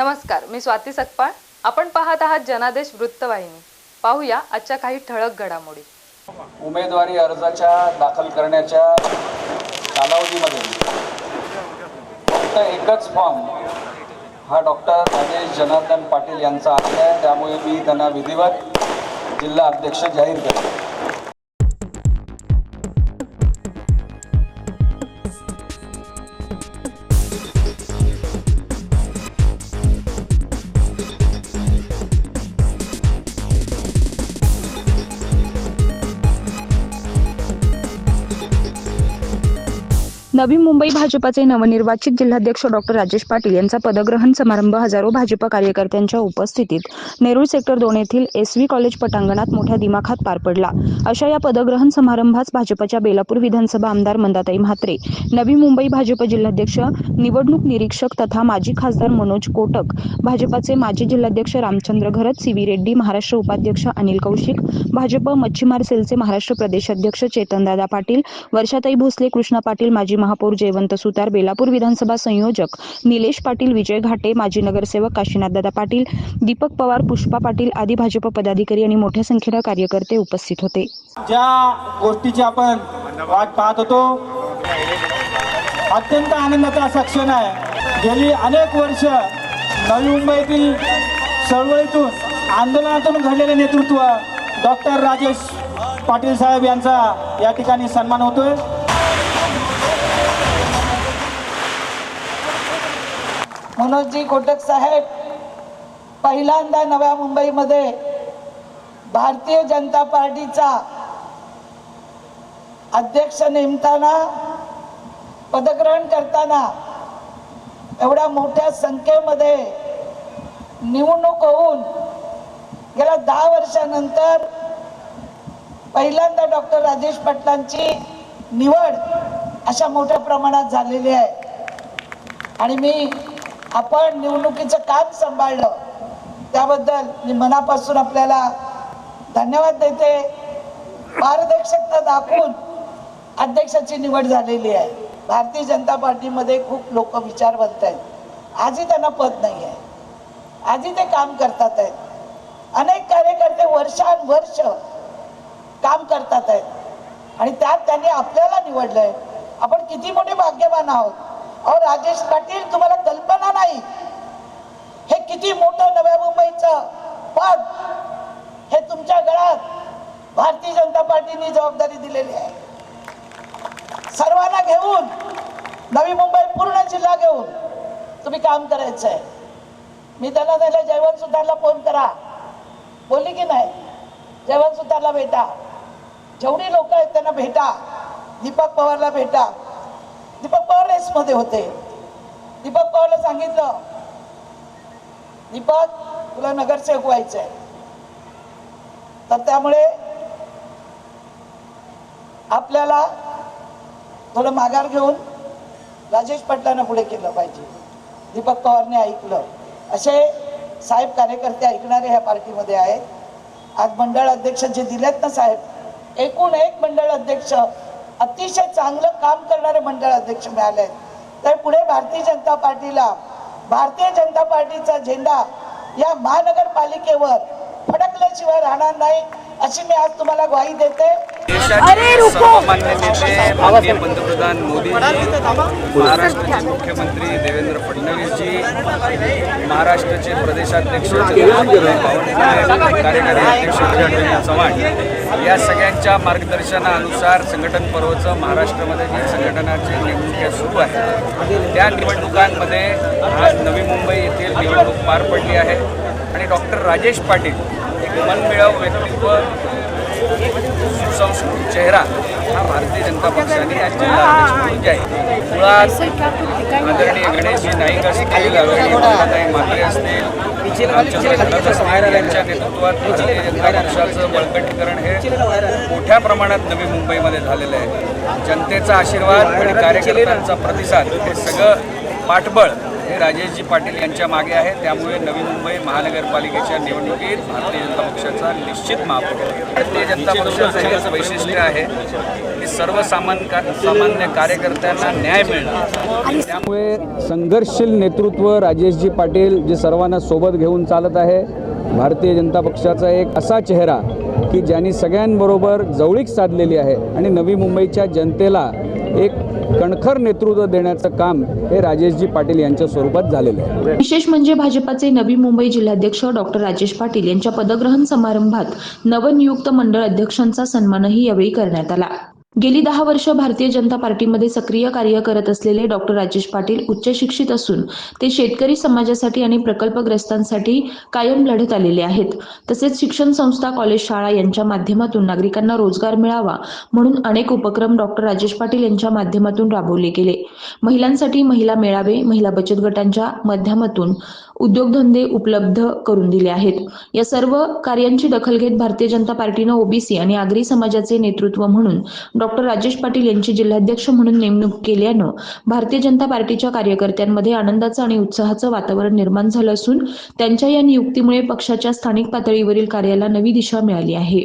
नमस्कार मी स्वाती सकपाळ. आपण पाहत आहात जनादेश वृत्तवाहिनी. पाहूया आजच्या काही ठळक घडामोडी. उमेदवारी अर्जाच्या दाखल करण्याच्या कालावधीमध्ये फक्त एकच फॉर्म. हा डॉक्टर राजेश जनार्दन पाटील यांचा आलेला आहे. त्यामुळे मी त्यांना विधिवत जिल्हा अध्यक्ष जाहीर करतो. नवी मुंबई भाजपाचे नवनिर्वाचित जिल्हाध्यक्ष डॉक्टर राजेश पाटील यांचा पदग्रहण समारंभ हजारो भाजप कार्यकर्त्यांच्या उपस्थितीत नेरूळ सेक्टर दोन येथील एस व्ही कॉलेज पटांगणात मोठ्या दिमाखात पार पडला. अशा या पदग्रहण समारंभास भाजपच्या बेलापूर विधानसभा आमदार मंदाताई म्हात्रे नवी मुंबई भाजप जिल्हाध्यक्ष निवडणूक निरीक्षक तथा माजी खासदार मनोज कोटक भाजपाचे माजी जिल्हाध्यक्ष रामचंद्र घरत सी व्ही रेड्डी महाराष्ट्र उपाध्यक्ष अनिल कौशिक भाजप मच्छीमार सेलचे महाराष्ट्र प्रदेशाध्यक्ष चेतनदादा पाटील वर्षाताई भोसले कृष्णा पाटील माजी महापौर जयवंत सुतार बेलापूर विधानसभा संयोजक निलेश पाटील विजय घाटे माजी नगरसेवक काशीनाथदादा पाटील दीपक पवार पुष्पा पाटील आदी भाजप पदाधिकारी आणि मोठ्या संख्येनं कार्यकर्ते उपस्थित होते. ज्या गोष्टीची आपण वाट पाहत होतो अत्यंत आनंदाचा असा क्षण आहे. गेली अनेक वर्ष नवी मुंबईतील चळवळीतून आंदोलनातून घडलेले नेतृत्व डॉक्टर राजेश पाटील साहेब यांचा या ठिकाणी सन्मान होतोय. मनोजजी कोटक साहेब पहिल्यांदा नव्या मुंबईमध्ये भारतीय जनता पार्टीचा अध्यक्ष नेमताना पदग्रहण करताना एवढ्या मोठ्या संख्येमध्ये निवडणूक होऊन गेल्या दहा वर्षानंतर पहिल्यांदा डॉक्टर राजेश पाटलांची निवड अशा मोठ्या प्रमाणात झालेली आहे. आणि मी आपण निवडणुकीचं काम सांभाळलं. त्याबद्दल मी मनापासून आपल्याला धन्यवाद देते. पारदर्शकता दाखवून अध्यक्षाची निवड झालेली आहे. भारतीय जनता पार्टीमध्ये खूप लोक विचारवंत आहेत. आजही त्यांना पद नाही आहे. आजही ते काम करतात आहेत. अनेक कार्यकर्ते वर्षानुवर्ष काम करतात आहेत. आणि त्यात त्यांनी आपल्याला निवडलंय. आपण किती मोठे भाग्यवान आहोत. अहो राजेश पाटील तुम्हाला कल्पना नाही. हे किती मोठं नव्या मुंबईचं पद हे तुमच्या गळ्यात भारतीय जनता पार्टीने जबाबदारी दिलेली आहे. सर्वांना घेऊन नवी मुंबई पूर्ण जिल्हा घेऊन तुम्ही काम करायचं आहे मी त्यांना त्याला जयवंत सुतारला फोन करा. बोलली की नाही? जयवंत सुतारला भेटा. जेवढी लोक आहेत त्यांना भेटा. दीपक पवारला भेटा. दीपक पवार रेसमध्ये होते. दीपक पवारला सांगितलं. दीपक तुला नगरसेवक व्हायचं आहे तर त्यामुळे आपल्याला थोडं माघार घेऊन राजेश पाटलांना पुढे केलं पाहिजे. दीपक पवारने ऐकलं. असे साहेब कार्यकर्ते ऐकणारे ह्या पार्टीमध्ये आहेत. आज मंडळ अध्यक्ष जे दिलेत ना साहेब एकूण एक मंडळ अध्यक्ष अतिशय चांगलं काम करणारे मंडळ अध्यक्ष मिळाले आहेत तर पुढे भारतीय जनता पार्टीला भारतीय जनता पार्टीचा झेंडा या महानगरपालिकेवर फडकल्याशिवाय राहणार नाही अशी मी आज तुम्हाला ग्वाही देते. देशाचे सर्वमान्य नेते माननीय पंतप्रधान मोदीजी महाराष्ट्राचे मुख्यमंत्री देवेंद्र फडणवीसजी महाराष्ट्राचे प्रदेशाध्यक्ष बावनकुळे, कार्यकारी अध्यक्ष विजय चव्हाण या सगळ्यांच्या मार्गदर्शनानुसार संघटन पर्वचं महाराष्ट्रामध्ये जी संघटनाची निवडणुका सुरू आहे त्या निवडणुकांमध्ये आज नवी मुंबई येथील निवडणूक पार पडली आहे. आणि डॉक्टर राजेश पाटील एक मनमिळाव व्यक्तित्व सुसंस्कृत चेहरा हा भारतीय जनता पक्षाने या जिल्हा अध्यक्ष म्हणून जाहीर मुळात आदरणीय गणेशजी नाईक असतील आदरणीय मंगलाताई म्हात्रे असतील रामचंद्र घनत असतील यांच्या नेतृत्वात भारतीय जनता पक्षाचं बळकटीकरण हे मोठ्या प्रमाणात नवी मुंबईमध्ये झालेलं आहे. जनतेचा आशीर्वाद आणि कार्यकर्त्यांचा प्रतिसाद हे सगळं पाठबळ हे राजेशजी पाटील यांच्या मागे आहे. त्यामुळे नवी मुंबई महानगरपालिकेच्या निवडणुकीत भारतीय जनता पक्षाचा निश्चित महापौर भारतीय जनता पक्षाचं हेच वैशिष्ट्य आहे की सर्वसामान्य सामान्य कार्यकर्त्यांना न्याय मिळणार. त्यामुळे संघर्षशील नेतृत्व राजेशजी पाटील जे सर्वांना सोबत घेऊन चालत आहे भारतीय जनता पक्षाचा एक असा चेहरा की ज्यांनी सगळ्यांबरोबर जवळीक साधलेली आहे. आणि नवी मुंबईच्या जनतेला एक कणखर नेतृत्व देण्याचं काम हे राजेशजी पाटील यांच्या स्वरूपात झालेलं आहे. विशेष म्हणजे भाजपाचे नवी मुंबई जिल्हाध्यक्ष डॉक्टर राजेश पाटील यांच्या पदग्रहण समारंभात नवनियुक्त मंडळ अध्यक्षांचा सन्मानही यावेळी करण्यात आला. गेली दहा वर्ष भारतीय जनता पार्टीमध्ये सक्रिय कार्य करत असलेले डॉक्टर राजेश पाटील उच्च शिक्षित असून ते शेतकरी समाजासाठी आणि प्रकल्पग्रस्तांसाठी कायम लढत आलेले आहेत. तसेच शिक्षण संस्था कॉलेज शाळा यांच्या माध्यमातून नागरिकांना रोजगार मिळावा म्हणून अनेक उपक्रम डॉक्टर राजेश पाटील यांच्या माध्यमातून राबवले गेले. महिलांसाठी महिला मेळावे महिला बचत गटांच्या माध्यमातून उद्योगधंदे उपलब्ध करून दिले आहेत. या सर्व कार्यांची दखल घेत भारतीय जनता पार्टीनं ओबीसी आणि आगरी समाजाचे नेतृत्व म्हणून डॉक्टर राजेश पाटील यांची जिल्हाध्यक्ष म्हणून नेमणूक केल्यानं भारतीय जनता पार्टीच्या कार्यकर्त्यांमध्ये आनंदाचं आणि उत्साहाचं वातावरण निर्माण झालं असून त्यांच्या या नियुक्तीमुळे पक्षाच्या स्थानिक पातळीवरील कार्याला नवी दिशा मिळाली आहे.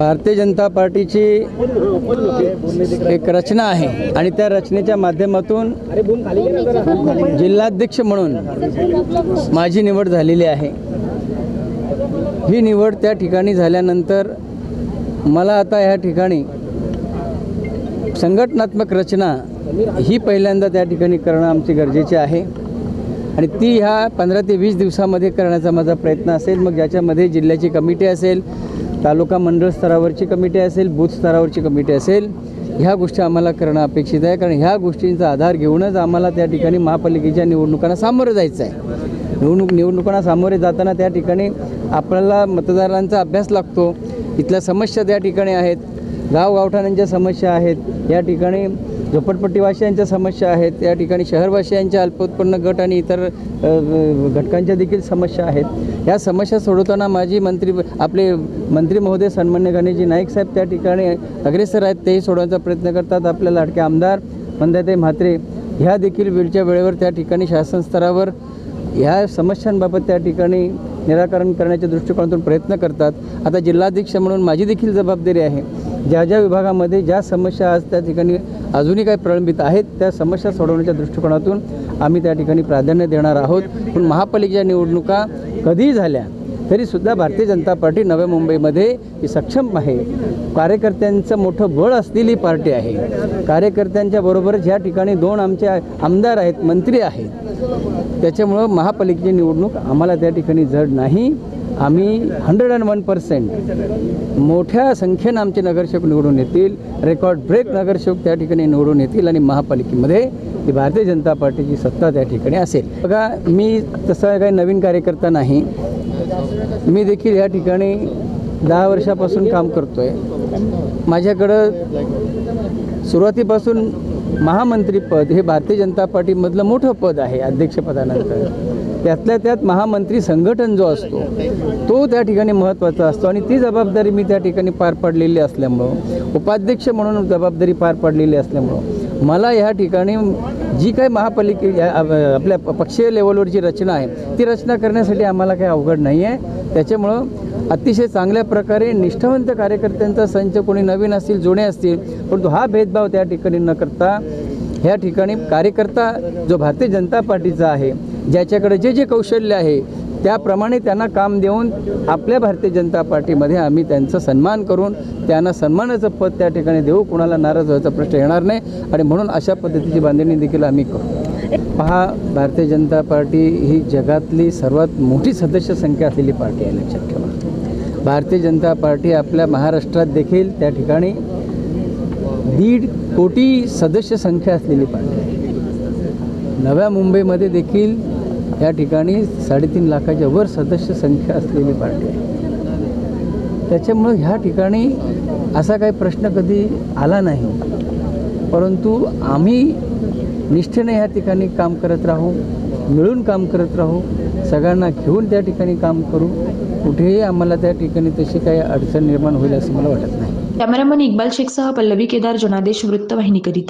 भारतीय जनता पार्टीची एक रचना आहे आणि त्या रचनेच्या माध्यमातून जिल्हाध्यक्ष म्हणून माझी निवड झालेली आहे. ही निवड त्या ठिकाणी झाल्यानंतर मला आता ह्या ठिकाणी संघटनात्मक रचना ही पहिल्यांदा त्या ठिकाणी करणं आमची गरजेचे आहे. आणि ती ह्या पंधरा ते वीस दिवसामध्ये करण्याचा माझा प्रयत्न असेल मग ज्याच्यामध्ये जिल्ह्याची कमिटी असेल तालुका मंडळ स्तरावरची कमिटी असेल बूथ स्तरावरची कमिटी असेल ह्या गोष्टी आम्हाला करणं अपेक्षित आहे. कारण ह्या गोष्टींचा आधार घेऊनच आम्हाला त्या ठिकाणी महापालिकेच्या निवडणुकांना सामोरं जायचं आहे. निवडणूक निवडणुकांना सामोरे जाताना त्या ठिकाणी आपल्याला मतदारांचा अभ्यास लागतो. इथल्या समस्या त्या ठिकाणी आहेत. गावगावठाणांच्या समस्या आहेत. या ठिकाणी झोपडपट्टीवासियांच्या समस्या आहेत. या ठिकाणी शहरवासियांच्या अल्पोत्पन्न गट आणि इतर घटकांच्या देखील समस्या आहेत. या समस्या सोडवताना माझी मंत्री आपले मंत्री महोदय सन्मान्य गणेशजी नाईक साहेब त्या ठिकाणी अग्रेसर आहेत. तेही सोडवण्याचा प्रयत्न करतात. आपल्या लाडके आमदार मंदाताई म्हात्रे ह्या देखील वेळच्या वेळेवर त्या ठिकाणी शासन स्तरावर ह्या समस्यांबाबत त्या ठिकाणी निराकरण करण्याच्या दृष्टिकोनातून प्रयत्न करतात. आता जिल्हाध्यक्ष म्हणून माझी देखील जबाबदारी आहे. ज्या ज्या विभागामध्ये ज्या समस्या आज त्या ठिकाणी अजूनही काही प्रलंबित आहेत त्या समस्या सोडवण्याच्या दृष्टिकोनातून आम्ही त्या ठिकाणी प्राधान्य देणार आहोत. पण महापालिकेच्या निवडणुका कधीही झाल्या तरीसुद्धा भारतीय जनता पार्टी नव्या मुंबईमध्ये ही सक्षम आहे. कार्यकर्त्यांचं मोठं बळ असलेली पार्टी आहे. कार्यकर्त्यांच्या बरोबरच ह्या ठिकाणी दोन आमचे आमदार आहेत मंत्री आहेत. त्याच्यामुळं महापालिकेची निवडणूक आम्हाला त्या ठिकाणी जड नाही. आम्ही हंड्रेड अँड वन पर्सेंट मोठ्या संख्येनं आमचे नगरसेवक निवडून येतील. रेकॉर्ड ब्रेक नगरसेवक त्या ठिकाणी निवडून येतील आणि महापालिकेमध्ये की भारतीय जनता पार्टीची सत्ता त्या ठिकाणी असेल. बघा मी तसा काही नवीन कार्यकर्ता नाही. मी देखील या ठिकाणी दहा वर्षापासून काम करतो आहे माझ्याकडं सुरुवातीपासून महामंत्रीपद हे भारतीय जनता पार्टीमधलं मोठं पद आहे अध्यक्षपदानंतर. त्यातल्या त्यात महामंत्री संघटन जो असतो तो त्या ठिकाणी महत्त्वाचा असतो आणि ती जबाबदारी मी त्या ठिकाणी पार पाडलेली असल्यामुळं उपाध्यक्ष म्हणून जबाबदारी पार पाडलेली असल्यामुळं मला ह्या ठिकाणी जी काही महापालिके या- आपल्या प- पक्षीय लेवलवरची रचना आहे ती रचना करण्यासाठी आम्हाला काही अवघड नाही आहे. त्याच्यामुळं अतिशय चांगल्या प्रकारे निष्ठावंत कार्यकर्त्यांचा संच कोणी नवीन असतील जुने असतील परंतु हा भेदभाव त्या ठिकाणी न करता ह्या ठिकाणी कार्यकर्ता जो भारतीय जनता पार्टीचा आहे ज्याच्याकडे जे जे कौशल्य आहे त्याप्रमाणे त्यांना काम देऊन आपल्या भारतीय जनता पार्टीमध्ये आम्ही त्यांचा सन्मान करून त्यांना सन्मानाचं पद त्या ठिकाणी देऊ. कुणाला नाराज व्हायचा प्रश्न येणार नाही. आणि म्हणून अशा पद्धतीची बांधणी देखील आम्ही करू. पहा भारतीय जनता पार्टी ही जगातली सर्वात मोठी सदस्य संख्या असलेली पार्टी आहे लक्षात ठेवा. भारतीय जनता पार्टी आपल्या महाराष्ट्रात देखील त्या ठिकाणी दीड कोटी सदस्य संख्या असलेली पार्टी आहे. नव्या मुंबईमध्ये देखील या ठिकाणी साडेतीन लाखाच्या वर सदस्य संख्या असलेली पार्टी आहे. त्याच्यामुळं ह्या ठिकाणी असा काही प्रश्न कधी आला नाही. परंतु आम्ही निष्ठेने ह्या ठिकाणी काम करत राहू मिळून काम करत राहू सगळ्यांना घेऊन त्या ठिकाणी काम करू कुठेही आम्हाला त्या ठिकाणी तशी काही अडचण निर्माण होईल असं मला वाटत नाही. कॅमेरामन इक्बाल शेखसह पल्लवी केदार जनादेश वृत्तवाहिनीकरिता